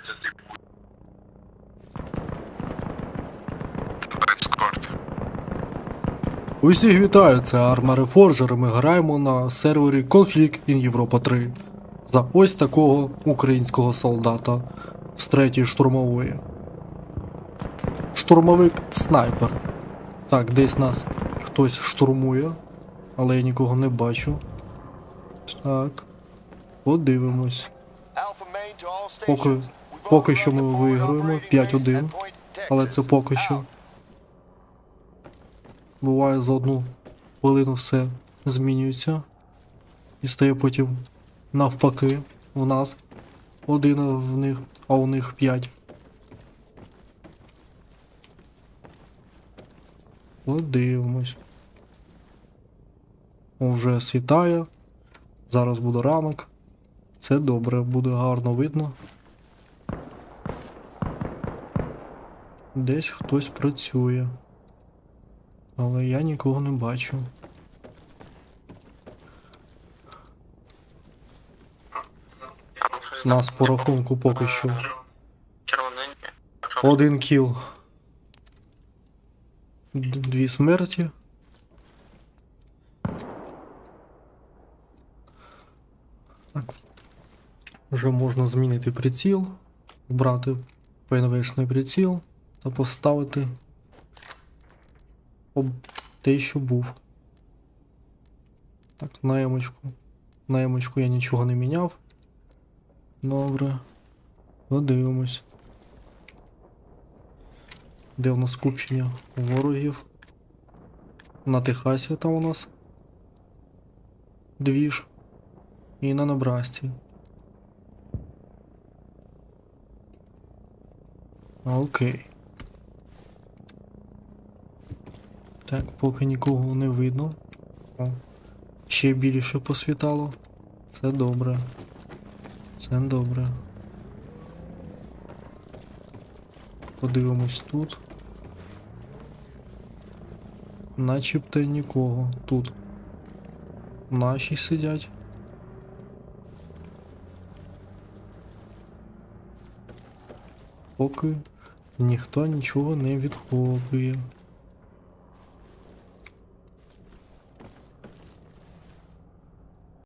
30 секунд. Ескорт. Усіх вітаю, це Arma Reforger. Ми граємо на сервері Conflict in Europa 3 за ось такого українського солдата з третьої штурмової. Штурмовик снайпер. Так, десь нас хтось штурмує, але я нікого не бачу. Так. Подивимось. Поки, поки що ми виграємо 5-1, Але це поки що. Буває за одну хвилину все змінюється. І стає потім навпаки. У нас один в них, а у них п'ять. Подивимось. О, вже світає. Зараз буде ранок. Це добре, буде гарно видно. Десь хтось працює. Але я нікого не бачу. Нас по рахунку поки що. Один кіл. Дві смерті. Так. Вже можна змінити приціл, вбрати ПНВшний приціл та поставити об те, що був. Так, на емочку. На емочку я нічого не міняв. Добре. Подивимось. Де в нас скупчення ворогів? На Техасі там у нас. Двіж. І на Небрасті. Окей. Так, поки нікого не видно. Ще більше посвітало. Це добре. Це добре. Подивимось тут. Начебто нікого тут. Наші сидять. Поки ніхто нічого не відхоплює.